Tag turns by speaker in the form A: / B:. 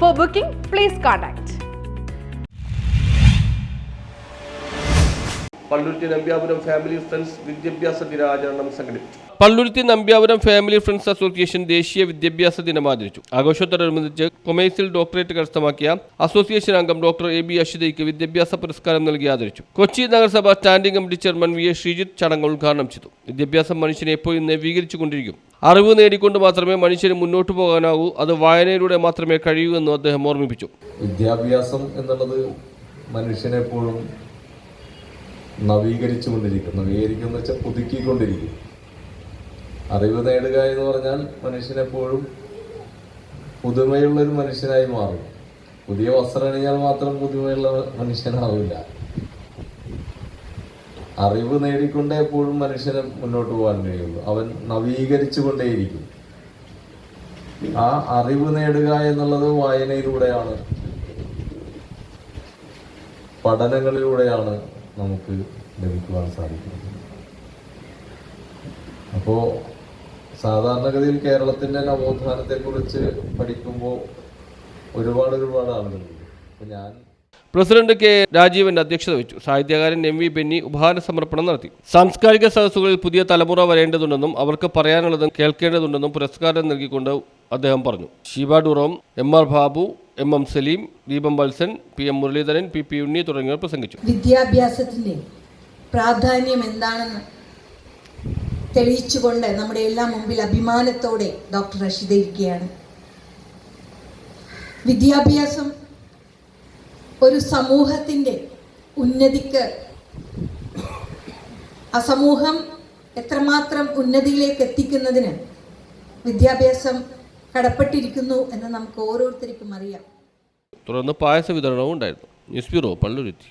A: For booking please contact
B: Palluruthy Nambiapuram family friends വിദ്യാഭ്യാസ ദിനാചരണം സംഘടിപ്പിച്ചു.
C: Palluruthy Nambiapuram family friends association ദേശീയ വിദ്യാഭ്യാസ ദിനം ആചരിച്ചു. ആഘോഷത്തോടനുബന്ധിച്ച് കൊമേഴ്സിൽ ഡോക്ടറേറ്റ് കരസ്ഥമാക്കിയ അസോസിയേഷൻ അംഗം ഡോക്ടർ എ ബി അഷിതയ്ക്ക് വിദ്യാഭ്യാസ പുരസ്കാരം നൽകി ആദരിച്ചു. കൊച്ചി നഗരസഭ standing committee chairman V A Sreejith ചടങ്ങ് ഉദ്ഘാടനം ചെയ്തു. വിദ്യാഭ്യാസം മനുഷ്യനെ എപ്പോഴും നവീകരിച്ചുകൊണ്ടിരിക്കും അറിവ് നേടിക്കൊണ്ട് മാത്രമേ മനുഷ്യന് മുന്നോട്ട് പോകാനാവൂ അത് വായനയിലൂടെ മാത്രമേ കഴിയൂ എന്ന് അദ്ദേഹം ഓർമ്മിപ്പിച്ചു.
D: വിദ്യാഭ്യാസം എന്നുള്ളത് മനുഷ്യനെപ്പോഴും നവീകരിച്ചുകൊണ്ടിരിക്കും നവീകരിക്കുന്ന വെച്ചാൽ പുതുക്കിക്കൊണ്ടിരിക്കും. അറിവ് നേടുക എന്ന് പറഞ്ഞാൽ മനുഷ്യനെപ്പോഴും പുതുമയുള്ള ഒരു മനുഷ്യനായി മാറും. പുതിയ വസ്ത്രം അണിഞ്ഞാൽ മാത്രം പുതുമയുള്ള മനുഷ്യനാവില്ല. അറിവ് നേടിക്കൊണ്ടേ എപ്പോഴും മനുഷ്യന് മുന്നോട്ട് പോകാൻ കഴിയുള്ളൂ. അവൻ നവീകരിച്ചു കൊണ്ടേയിരിക്കും ആ അറിവ് നേടുക എന്നുള്ളത് വായനയിലൂടെയാണ്. പഠനങ്ങളിലൂടെയാണ് നമുക്ക് ലഭിക്കുവാൻ സാധിക്കുന്നത്. അപ്പോൾ സാധാരണഗതിയിൽ കേരളത്തിന്റെ നവോത്ഥാനത്തെക്കുറിച്ച് പഠിക്കുമ്പോൾ ഒരുപാട് ഒരുപാട് ആളുകളുണ്ട് അപ്പോൾ ഞാൻ
C: പ്രസിഡന്റ് കെ രാജീവന്റെ അധ്യക്ഷത വെച്ചു സാഹിത്യകാരൻ എം വി ബെന്നി ഉപഹാര സമർപ്പണം നടത്തി. സാംസ്കാരിക സദസ്സുകളിൽ പുതിയ തലമുറ വരേണ്ടതുണ്ടെന്നും അവർക്ക് പറയാനുള്ളതും കേൾക്കേണ്ടതുണ്ടെന്നും പുരസ്കാരം നൽകിക്കൊണ്ട് അദ്ദേഹം പറഞ്ഞു. Sheeba ഡുറോം M R Babu M M Saleem Deepam Valsan P M Muraleedharan P P Unni തുടങ്ങിയവർ പ്രസംഗിച്ചു.
E: വിദ്യാഭ്യാസത്തിന്റെ പ്രാധാന്യം എന്താണെന്ന് തെളിയിച്ചുകൊണ്ട് നമ്മുടെ എല്ലാം മുമ്പിൽ അഭിമാനത്തോടെ ഡോക്ടർ റഷീദ ഇരിക്കുകയാണ്. വിദ്യാഭ്യാസം ഒരു സമൂഹത്തിന്റെ ഉന്നതിക്ക് ആ സമൂഹം എത്രമാത്രം ഉന്നതിയിലേക്ക് എത്തിക്കുന്നതിന് വിദ്യാഭ്യാസം കടപ്പെട്ടിരിക്കുന്നു എന്ന് നമുക്ക് ഓരോരുത്തർക്കും അറിയാം.
C: തുടർന്ന് പായസ വിതരണവും ഉണ്ടായിരുന്നു. News bureau Palluruthy.